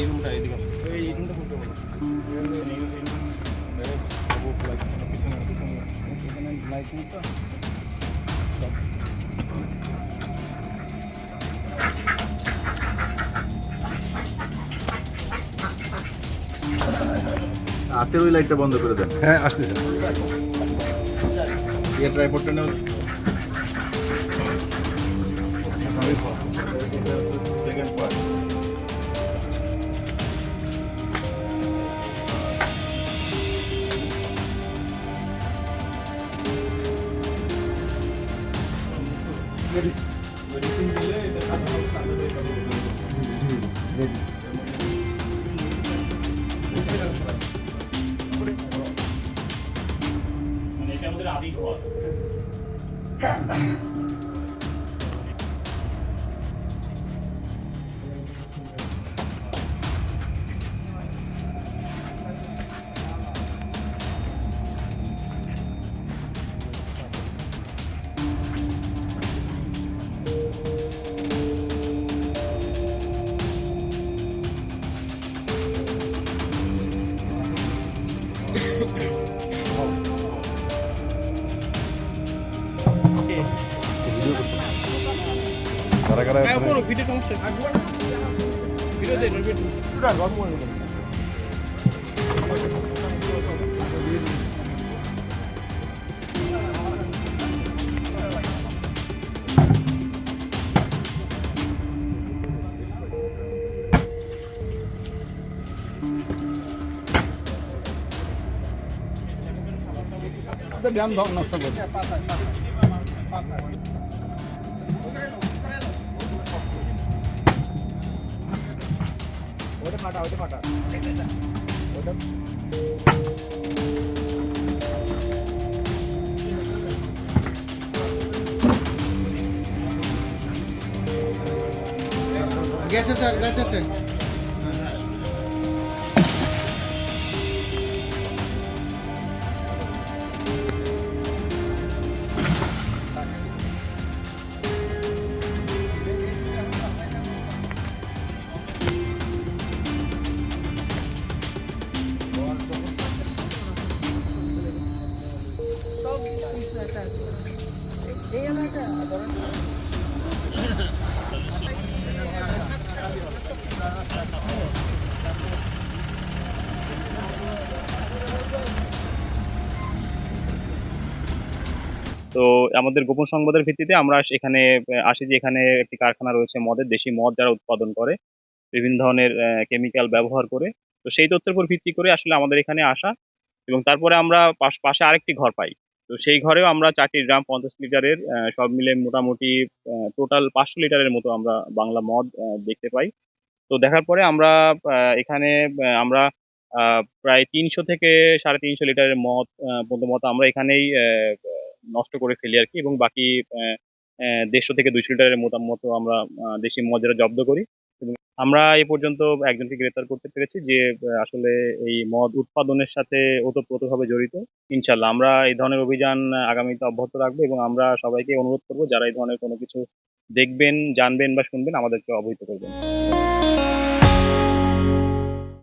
এই হাতের ওই লাইটটা বন্ধ করে দেন। হ্যাঁ আসতেছে। ইয়ে ট্রাইপোর্টটা নেওয়া এটা আমাদের আদি ঘর হ্যাঁ দেন ব্যায়াম নষ্ট করছে ওটা ফাটা ওটা ফাটা ওটা গেছে স্যার গেছে স্যার তো আমাদের গোপন সংবাদের ভিত্তিতে আমরা এখানে, আসি যে এখানে একটি কারখানা রয়েছে মদের, দেশি মদ যারা উৎপাদন করে, বিভিন্ন ধরনের কেমিক্যাল ব্যবহার করে। তো সেই তথ্যের উপর ভিত্তি করে আসলে আমাদের এখানে আসা এবং তারপরে আমরা পাশ- আরেকটি ঘর পাই। তো সেই ঘরেও আমরা চারটি ড্রাম পঞ্চাশ লিটারের সব মিলে মোটামুটি টোটাল পাঁচশো লিটারের মতো আমরা বাংলা মদ দেখতে পাই। তো দেখার পরে আমরা এখানে আমরা প্রায় তিনশো থেকে সাড়ে তিনশো লিটারের মদ মদ আমরা এখানেই নষ্ট করে ফেলি আর কি এবং বাকি দেড়শো থেকে দুইশো লিটারের মতো মতো আমরা দেশি যেটা জব্দ করি। এবং আমরা এ পর্যন্ত একজনকে গ্রেপ্তার করতে পেরেছি যে আসলে এই মদ উৎপাদনের সাথে ওতপ্রোতভাবে জড়িত। ইনশাল্লাহ আমরা এই ধরনের অভিযান আগামীতে অব্যাহত রাখব এবং আমরা সবাইকে অনুরোধ করব যারা এই ধরনের কোনো কিছু দেখবেন, জানবেন বা শুনবেন আমাদেরকে অবহিত করবেন।